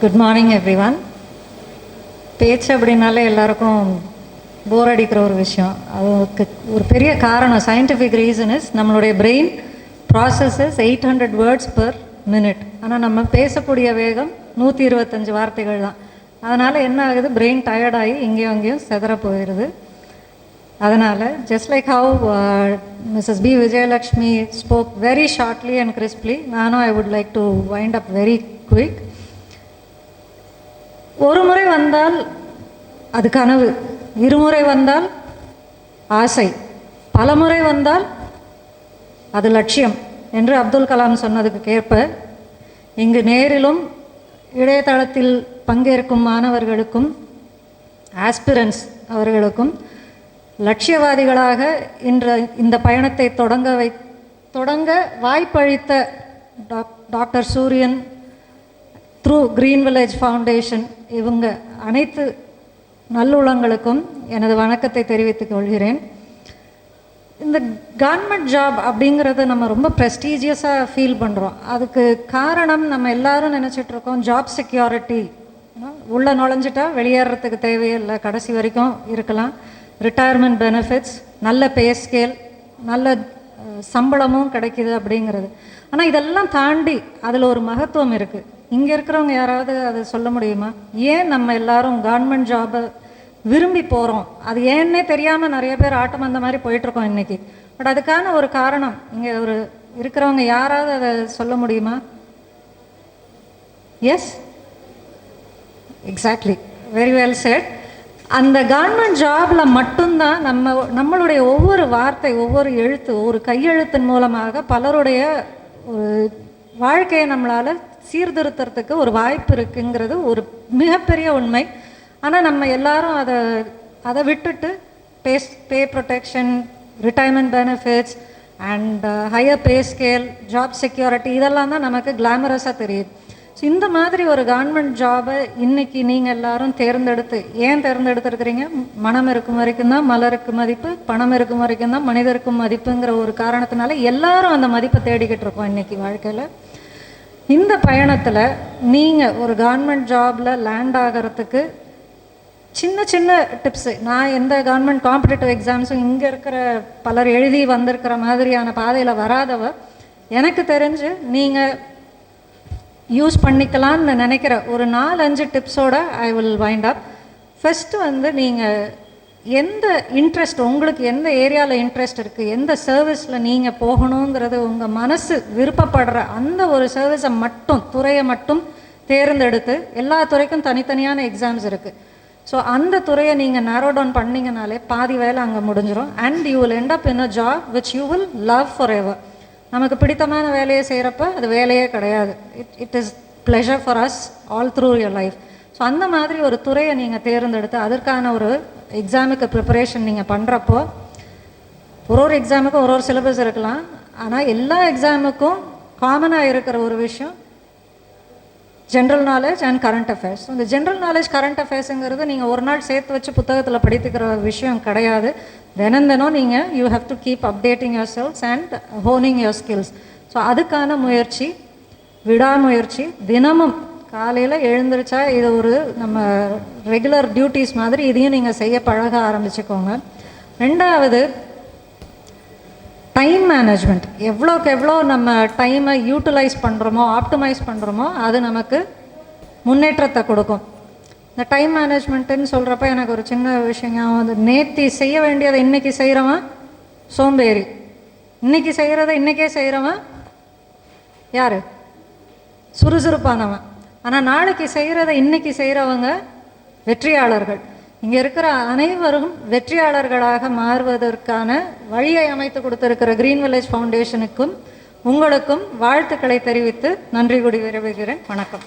Good morning everyone பேச்சு அப்படின்னாலே எல்லாருக்கும் போர் அடிக்கிற ஒரு விஷயம். அதுக்கு ஒரு பெரிய காரணம் சயின்டிஃபிக் ரீசன் இஸ் நம்மளுடைய brain processes eight hundred words per minute ஆனால் நம்ம பேசக்கூடிய வேகம் நூற்றி இருபத்தஞ்சு வார்த்தைகள் தான். அதனால் என்ன ஆகுது? பிரெயின் டயர்டாகி இங்கேயும் அங்கேயும் செதற போயிடுது அதனால் just like how Mrs B Vijayalakshmi spoke very shortly and crisply நானும் I would like to wind up very quick ஒரு முறை வந்தால் அது கனவு. இருமுறை வந்தால் ஆசை. பலமுறை வந்தால் அது லட்சியம் என்று அப்துல் கலாம் சொன்னதுக்கு கேட்ப இங்கு நேரிலும் இணையதளத்தில் பங்கேற்கும் மாணவர்களுக்கும் ஆஸ்பிரன்ஸ் அவர்களுக்கும் லட்சியவாதிகளாக இன்ற இந்த பயணத்தை தொடங்க வை தொடங்க வாய்ப்பளித்த doc doctor Suriyan through green village foundation இவங்க அனைத்து நல்லுளங்களுக்கும் எனது வணக்கத்தை தெரிவித்துக் கொள்கிறேன். இந்த கவர்மெண்ட் ஜாப் அப்படிங்கிறத நம்ம ரொம்ப ப்ரெஸ்டீஜியஸாக ஃபீல் பண்ணுறோம் அதுக்கு காரணம் நம்ம எல்லாரும் நினச்சிட்டு இருக்கோம் ஜாப் செக்யூரிட்டி உள்ளே நுழைஞ்சிட்டா வெளியேறத்துக்கு தேவையில்லை கடைசி வரைக்கும் இருக்கலாம். ரிட்டையர்மெண்ட் பெனிஃபிட்ஸ் நல்ல பே ஸ்கேல் நல்ல சம்பளமும் கிடைக்குது அப்படிங்கிறது. ஆனால் இதெல்லாம் தாண்டி அதில் ஒரு மகத்துவம் இருக்குது இங்கே இருக்கிறவங்க யாராவது அதை சொல்ல முடியுமா? ஏன் நம்ம எல்லாரும் கவர்மெண்ட் ஜாபை விரும்பி போகிறோம் அது ஏன்னே தெரியாமல் நிறைய பேர் ஆட்டம் அந்த மாதிரி போயிட்டுருக்கோம் இன்றைக்கி பட் அதுக்கான ஒரு காரணம் இங்கே ஒரு இருக்கிறவங்க யாராவது அதை சொல்ல முடியுமா? Yes exactly very well said அந்த கவர்மெண்ட் ஜாபில் மட்டும்தான் நம்ம நம்மளுடைய ஒவ்வொரு வார்த்தை ஒவ்வொரு எழுத்து ஒரு கையெழுத்தின் மூலமாக பலருடைய ஒரு வாழ்க்கையை நம்மளால் சீர்திருத்தறதுக்கு ஒரு வாய்ப்பு இருக்குங்கிறது ஒரு மிகப்பெரிய உண்மை. ஆனால் நம்ம எல்லாரும் அதை அதை விட்டுட்டு base pay protection retirement benefits and higher pay scale job security இதெல்லாம் தான் நமக்கு கிளாமரஸாக தெரியுது. ஸோ இந்த மாதிரி ஒரு கவர்மெண்ட் ஜாபை இன்னைக்கு நீங்கள் எல்லாரும் தேர்ந்தெடுத்து ஏன் தேர்ந்தெடுத்துருக்கிறீங்க? மனம் இருக்கும் வரைக்கும் தான் மலருக்கு மதிப்பு பணம் இருக்கும் வரைக்கும் தான் மனிதருக்கும் மதிப்புங்கிற ஒரு காரணத்தினால எல்லாரும் அந்த மதிப்பை தேடிக்கிட்டு இருக்கோம் இன்னைக்கு வாழ்க்கையில். இந்த பயணத்தில் நீங்கள் ஒரு கவர்மெண்ட் ஜாபில் லேண்ட் ஆகிறதுக்கு சின்ன சின்ன டிப்ஸு நான் எந்த கவர்மெண்ட் காம்படிட்டிவ் எக்ஸாம்ஸும் இங்கே இருக்கிற பலர் எழுதி வந்திருக்கிற மாதிரியான பாதையில் வராதவ எனக்கு தெரிஞ்சு நீங்கள் யூஸ் பண்ணிக்கலாம்னு நினைக்கிற ஒரு நாலு அஞ்சு டிப்ஸோட I will wind up first வந்து நீங்கள் எந்த இன்ட்ரெஸ்ட் உங்களுக்கு எந்த ஏரியாவில் இன்ட்ரெஸ்ட் இருக்குது எந்த சர்வீஸில் நீங்கள் போகணுங்கிறது உங்கள் மனசு விருப்பப்படுற அந்த ஒரு சர்வீஸை மட்டும் துறையை மட்டும் தேர்ந்தெடுத்து எல்லா துறைக்கும் தனித்தனியான எக்ஸாம்ஸ் இருக்குது ஸோ அந்த துறையை நீங்கள் நேரோ டவுன் பண்ணிங்கனாலே பாதி வேலை அங்கே முடிஞ்சிடும் and you will up in a job which you will love for ever நமக்கு பிடித்தமான வேலையை செய்கிறப்ப அது வேலையே கிடையாது. It it is pleasure for us all through your life so அந்த மாதிரி ஒரு துறையை நீங்கள் தேர்ந்தெடுத்து அதற்கான ஒரு எக்ஸாமுக்கு ப்ரிப்பரேஷன் நீங்கள் பண்ணுறப்போ ஒரு ஒரு எக்ஸாமுக்கும் ஒரு ஒரு சிலபஸ் இருக்கலாம். ஆனால் எல்லா எக்ஸாமுக்கும் காமனாக இருக்கிற ஒரு விஷயம் general knowledge and current affairs இந்த ஜென்ரல் நாலேஜ் கரண்ட் அஃபேர்ஸுங்கிறது நீங்கள் ஒரு நாள் சேர்த்து வச்சு புத்தகத்தில் படித்துக்கிற விஷயம் கிடையாது. தினம் தினம் நீங்கள் you have to keep updating your selves and honing your skills so அதுக்கான முயற்சி விடாமுயற்சி தினமும் காலையில் எழுந்திரிச்சா இது ஒரு நம்ம ரெகுலர் டியூட்டிஸ் மாதிரி இதையும் நீங்கள் செய்ய பழக ஆரம்பிச்சுக்கோங்க. ரெண்டாவது டைம் மேனேஜ்மெண்ட் எவ்வளோக்கு எவ்வளோ நம்ம டைமை யூட்டிலைஸ் பண்ணுறோமோ ஆப்டிமைஸ் பண்ணுறோமோ அது நமக்கு முன்னேற்றத்தை கொடுக்கும். இந்த டைம் மேனேஜ்மெண்ட்டுன்னு சொல்கிறப்ப எனக்கு ஒரு சின்ன விஷயம் வந்து நேத்தி செய்ய வேண்டியதை இன்றைக்கி செய்கிறவன் சோம்பேறி. இன்றைக்கி செய்கிறத இன்றைக்கே செய்கிறவன் யார்? சுறுசுறுப்பானவன். ஆனால் நாளைக்கு செய்கிறத இன்னைக்கு செய்கிறவங்க வெற்றியாளர்கள். இங்கே இருக்கிற அனைவரும் வெற்றியாளர்களாக மாறுவதற்கான வழியை அமைத்து கொடுத்திருக்கிற கிரீன் வில்லேஜ் ஃபவுண்டேஷனுக்கும் உங்களுக்கும் வாழ்த்துக்களை தெரிவித்து நன்றி கூடி விரும்புகிறேன் வணக்கம்.